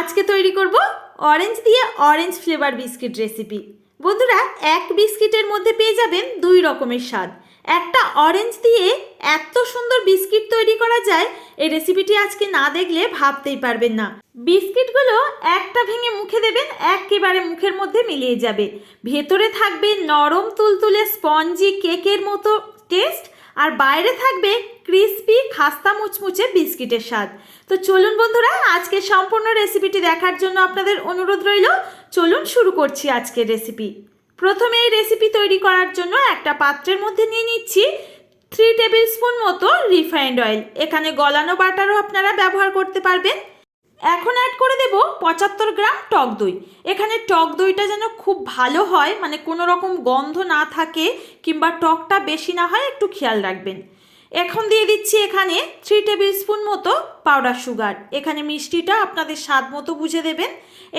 আজকে তৈরি করব অরেঞ্জ দিয়ে অরেঞ্জ ফ্লেভার বিস্কিট রেসিপি বন্ধুরা, এক বিস্কিটের মধ্যে পেয়ে যাবেন দুই রকমের স্বাদ। একটা অরেঞ্জ দিয়ে এত সুন্দর বিস্কিট তৈরি করা যায়, এই রেসিপিটি আজকে না দেখলে ভাবতেই পারবেন না। বিস্কিটগুলো একটা ভেঙে মুখে দেবেন, একেবারে মুখের মধ্যে মিলিয়ে যাবে। ভেতরে থাকবে নরম তুলতুলে স্পঞ্জি কেকের মতো টেস্ট আর বাইরে থাকবে ক্রিস্পি খাস্তা মুচমুচে বিস্কিটের স্বাদ। তো চলুন বন্ধুরা, আজকে সম্পূর্ণ রেসিপিটি দেখার জন্য আপনাদের অনুরোধ রইল। চলুন শুরু করছি আজকের রেসিপি প্রথমে এই রেসিপি তৈরি করার জন্য একটা পাত্রের মধ্যে নিয়ে নিচ্ছি থ্রি টেবিল স্পুন মতো রিফাইন্ড অয়েল এখানে গলানো বাটারও আপনারা ব্যবহার করতে পারবেন। এখন অ্যাড করে দেব পঁচাত্তর গ্রাম টক দই। এখানে টক দইটা যেন খুব ভালো হয় মানে কোনো রকম গন্ধ না থাকে, কিংবা টকটা বেশি না হয়, একটু খেয়াল রাখবেন। এখন দিয়ে দিচ্ছি এখানে থ্রি টেবিল স্পুন মতো পাউডার সুগার এখানে মিষ্টিটা আপনাদের স্বাদ মতো বুঝে দেবেন।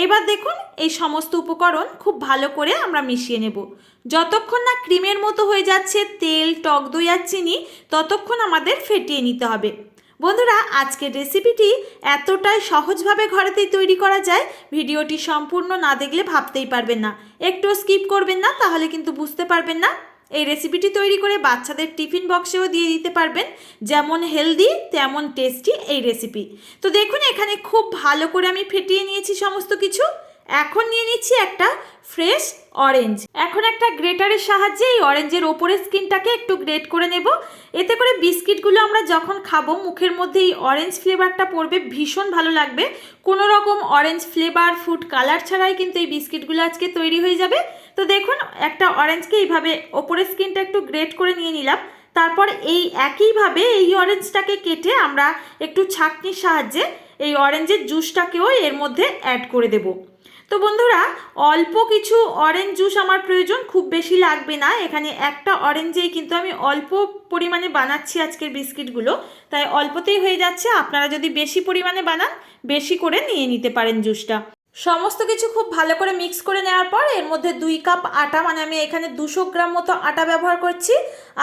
এবার দেখুন, এই সমস্ত উপকরণ খুব ভালো করে আমরা মিশিয়ে নেব। যতক্ষণ না ক্রিমের মতো হয়ে যাচ্ছে তেল, টক দই আর চিনি, ততক্ষণ আমাদের ফেটিয়ে নিতে হবে। বন্ধুরা, আজকের রেসিপিটি এতটাই সহজভাবে ঘরেতেই তৈরি করা যায়, ভিডিওটি সম্পূর্ণ না দেখলে ভাবতেই পারবেন না। একটু স্কিপ করবেন না, তাহলে কিন্তু বুঝতে পারবেন না। এই রেসিপিটি তৈরি করে বাচ্চাদের টিফিন বক্সেও দিয়ে দিতে পারবেন। যেমন হেলদি তেমন টেস্টি এই রেসিপি তো দেখুন, এখানে খুব ভালো করে আমি ফেটিয়ে নিয়েছি সমস্ত কিছু। এখন নিয়ে নিচ্ছি একটা ফ্রেশ অরেঞ্জ এখন একটা গ্রেটারের সাহায্যে এই অরেঞ্জের ওপরের স্কিনটাকে একটু গ্রেট করে নেব। এতে করে বিস্কিটগুলো আমরা যখন খাব, মুখের মধ্যে এই অরেঞ্জ ফ্লেভারটা পড়বে, ভীষণ ভালো লাগবে। কোনো রকম অরেঞ্জ ফ্লেভার ফুড কালার ছাড়াই কিন্তু এই বিস্কিটগুলো আজকে তৈরি হয়ে যাবে। তো দেখুন, একটা অরেঞ্জকে এইভাবে ওপরের স্কিনটা একটু গ্রেট করে নিয়ে নিলাম। তারপর এই একইভাবে এই অরেঞ্জটাকে কেটে আমরা একটু ছাঁকনির সাহায্যে এই অরেঞ্জের জুসটাকেও এর মধ্যে অ্যাড করে দেবো। তো বন্ধুরা, অল্প কিছু অরেঞ্জ জুস আমার প্রয়োজন, খুব বেশি লাগবে না। এখানে একটা অরেঞ্জেই কিন্তু আমি অল্প পরিমাণে বানাচ্ছি আজকের বিস্কিটগুলো। তাই অল্পতেই হয়ে যাচ্ছে। আপনারা যদি বেশি পরিমাণে বানান, বেশি করে নিয়ে নিতে পারেন জুসটা সমস্ত কিছু খুব ভালো করে মিক্স করে নেওয়ার পর এর মধ্যে দুই কাপ আটা মানে আমি এখানে দুশো গ্রাম মতো আটা ব্যবহার করছি।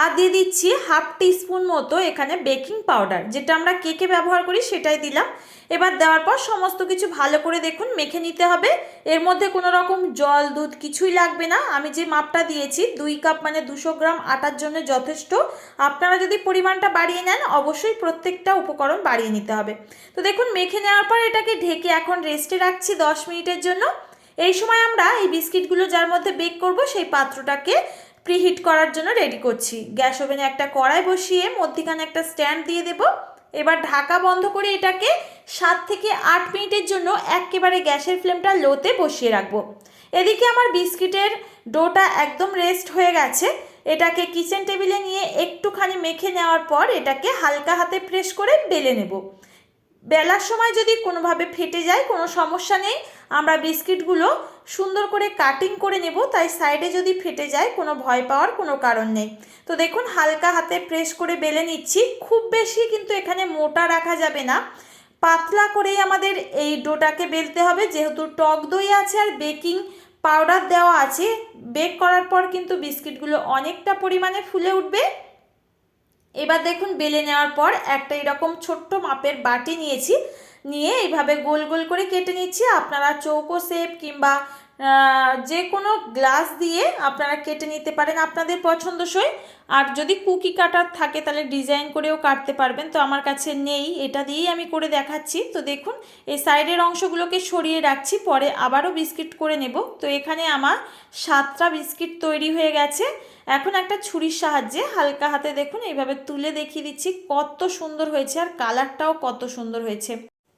আর দিয়ে দিচ্ছি হাফ টিস্পুন মতো এখানে বেকিং পাউডার যেটা আমরা কেকে ব্যবহার করি সেটাই দিলাম। এবার দেওয়ার পর সমস্ত কিছু ভালো করে দেখুন, মেখে নিতে হবে। এর মধ্যে কোনো রকম জল, দুধ কিছুই লাগবে না। আমি যে মাপটা দিয়েছি, দুই কাপ মানে দুশো গ্রাম আটার জন্য যথেষ্ট। আপনারা যদি পরিমাণটা বাড়িয়ে নেন, অবশ্যই প্রত্যেকটা উপকরণ বাড়িয়ে নিতে হবে। তো দেখুন, মেখে নেওয়ার পর এটাকে ঢেকে এখন রেস্টে রাখছি দশ মিনিটের জন্য। এই সময় আমরা এই বিস্কিটগুলো যার মধ্যে বেক করব, সেই পাত্রটাকে প্রিহিট করার জন্য রেডি করছি। গ্যাস ওভেনে একটা কড়াই বসিয়ে মধ্যিখানে একটা স্ট্যান্ড দিয়ে দেবো। এবার ঢাকা বন্ধ করে এটাকে সাত থেকে আট মিনিটের জন্য একেবারে গ্যাসের ফ্লেমটা লোতে বসিয়ে রাখব। এদিকে আমার বিস্কিটের ডোটা একদম রেস্ট হয়ে গেছে। এটাকে কিচেন টেবিলে নিয়ে একটুখানি মেখে নেওয়ার পর এটাকে হালকা হাতে প্রেস করে বেলে নেব। বেলার সময় যদি কোনোভাবে ফেটে যায়, কোনো সমস্যা নেই, আমরা বিস্কিটগুলো সুন্দর করে কাটিং করে নেব, তাই সাইডে যদি ফেটে যায়, কোনো ভয় পাওয়ার কোনো কারণ নেই। তো দেখুন, হালকা হাতে প্রেস করে বেলে নিচ্ছি, খুব বেশি কিন্তু এখানে মোটা রাখা যাবে না। পাতলা করেই আমাদের এই ডোটাকে বেলতে হবে, যেহেতু টক দই আছে আর বেকিং পাউডার দেওয়া আছে। বেক করার পর কিন্তু বিস্কিটগুলো অনেকটা পরিমাণে ফুলে উঠবে। এবার দেখুন বেলে নেওয়ার পর একটা এরকম ছোট্ট মাপের বাটি নিয়েছি। নিয়ে এইভাবে গোল গোল করে কেটে নিচ্ছি। আপনারা চৌকো শেপ কিংবা যে কোনো গ্লাস দিয়ে আপনারা কেটে নিতে পারেন আপনাদের পছন্দসই। আর যদি কুকি কাটার থাকে তাহলে ডিজাইন করেও কাটতে পারবেন। তো আমার কাছে নেই, এটা দিয়েই আমি করে দেখাচ্ছি। তো দেখুন, এই সাইডের অংশগুলোকে সরিয়ে রাখছি, পরে আবারও বিস্কিট করে নেব। তো এখানে আমার সাতটা বিস্কিট তৈরি হয়ে গেছে। এখন একটা ছুরির সাহায্যে হালকা হাতে দেখুন, এইভাবে তুলে দেখিয়ে দিচ্ছি কত সুন্দর হয়েছে আর কালারটাও কত সুন্দর হয়েছে।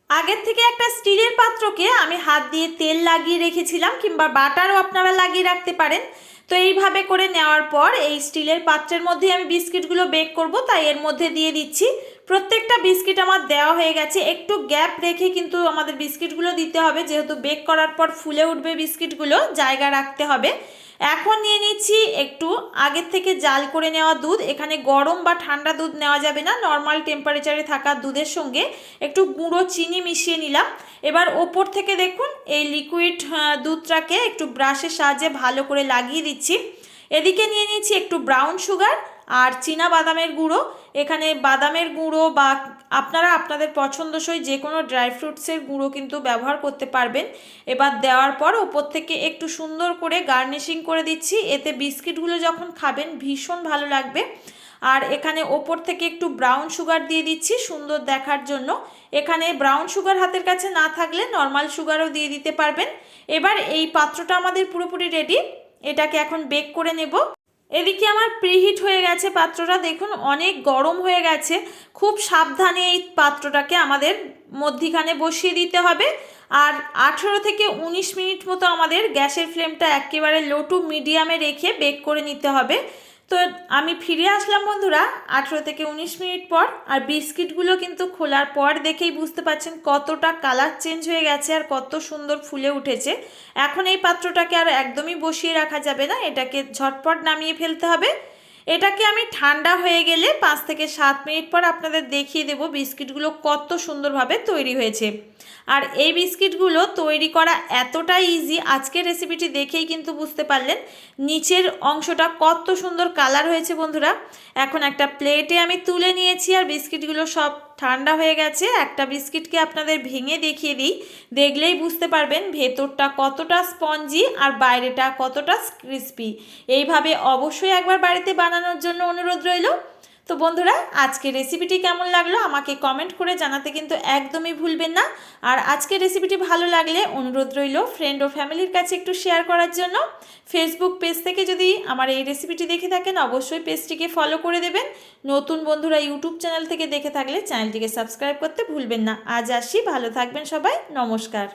আগের থেকে একটা স্টিলের পাত্রকে আমি হাত দিয়ে তেল লাগিয়ে রেখেছিলাম কিংবা বাটারও আপনারা লাগিয়ে রাখতে পারেন। তো এইভাবে করে নেওয়ার পর এই স্টিলের পাত্রের মধ্যে আমি বিস্কিটগুলো বেক করব, তাই এর মধ্যে দিয়ে দিচ্ছি। প্রত্যেকটা বিস্কিট আমার দেওয়া হয়ে গেছে। একটু গ্যাপ রেখে কিন্তু আমাদের বিস্কিটগুলো দিতে হবে, যেহেতু বেক করার পর ফুলে উঠবে বিস্কিটগুলো, জায়গা রাখতে হবে। এখন নিয়ে নিচ্ছি একটু আগের থেকে জাল করে নেওয়া দুধ। এখানে গরম বা ঠান্ডা দুধ নেওয়া যাবে না। নর্মাল টেম্পারেচারে থাকা দুধের সঙ্গে একটু গুঁড়ো চিনি মিশিয়ে নিলাম। এবার ওপর থেকে দেখুন, এই লিকুইড দুধটাকে একটু ব্রাশের সাহায্যে ভালো করে লাগিয়ে দিচ্ছি। এদিকে নিয়ে নিচ্ছি একটু ব্রাউন সুগার আর চীনা বাদামের গুঁড়ো। এখানে বাদামের গুঁড়ো বা আপনারা আপনাদের পছন্দসই যে কোনো ড্রাই ফ্রুটসের গুঁড়ো কিন্তু ব্যবহার করতে পারবেন। এবার দেওয়ার পর ওপর থেকে একটু সুন্দর করে গার্নিশিং করে দিচ্ছি। এতে বিস্কিটগুলো যখন খাবেন ভীষণ ভালো লাগবে। আর এখানে ওপর থেকে একটু ব্রাউন সুগার দিয়ে দিচ্ছি সুন্দর দেখার জন্য। এখানে ব্রাউন সুগার হাতের কাছে না থাকলে নর্মাল সুগারও দিয়ে দিতে পারবেন। এবার এই পাত্রটা আমাদের পুরোপুরি রেডি এটাকে এখন বেক করে নেব। এদিকে আমার প্রিহিট হয়ে গেছে পাত্রটা, দেখুন অনেক গরম হয়ে গেছে। খুব সাবধানে এই পাত্রটাকে আমাদের মধ্যিখানে বসিয়ে দিতে হবে। আর আঠেরো থেকে উনিশ মিনিট মতো আমাদের গ্যাসের ফ্লেমটা একেবারে লো টু মিডিয়ামে রেখে বেক করে নিতে হবে। তো আমি ফিরে আসলাম বন্ধুরা, আঠেরো থেকে উনিশ মিনিট পর, আর বিস্কিটগুলো কিন্তু খোলার পর দেখেই বুঝতে পারছেন কতটা কালার চেঞ্জ হয়ে গেছে আর কত সুন্দর ফুলে উঠেছে। এখন এই পাত্রটাকে আর একদমই বসিয়ে রাখা যাবে না, এটাকে ঝটপট নামিয়ে ফেলতে হবে। এটাকে আমি ঠান্ডা হয়ে গেলে পাঁচ থেকে সাত মিনিট পর আপনাদের দেখিয়ে দেব বিস্কিটগুলো কত সুন্দরভাবে তৈরি হয়েছে। আর এই বিস্কিটগুলো তৈরি করা এতটাই ইজি আজকের রেসিপিটি দেখেই কিন্তু বুঝতে পারলেন নিচের অংশটা কত সুন্দর কালার হয়েছে বন্ধুরা। এখন একটা প্লেটে আমি তুলে নিয়েছি আর বিস্কিটগুলো সব ঠান্ডা হয়ে গেছে, একটা বিস্কিটকে আপনাদের ভেঙে দেখিয়ে দিই। দেখলেই বুঝতে পারবেন ভেতরটা কতটা স্পঞ্জি আর বাইরেটা কতটা ক্রিস্পি। এইভাবে অবশ্যই একবার বাড়িতে বানানোর জন্য অনুরোধ রইল। তো বন্ধুরা আজকে রেসিপিটি কেমন লাগল আমাকে কমেন্ট করে জানাতে কিন্তু একদমই ভুলবেন না। আর আজকে রেসিপিটি ভালো লাগলে অনুরোধ রইল ফ্রেন্ড ও ফ্যামিলির কাছে একটু শেয়ার করার জন্য। ফেসবুক পেজ থেকে যদি আমার এই রেসিপিটি দেখে থাকেন, অবশ্যই পেজটিকে ফলো করে দেবেন। নতুন বন্ধুরা ইউটিউব চ্যানেল থেকে দেখে থাকলে চ্যানেলটিকে সাবস্ক্রাইব করতে ভুলবেন না। আজ আসি ভালো থাকবেন সবাই, নমস্কার।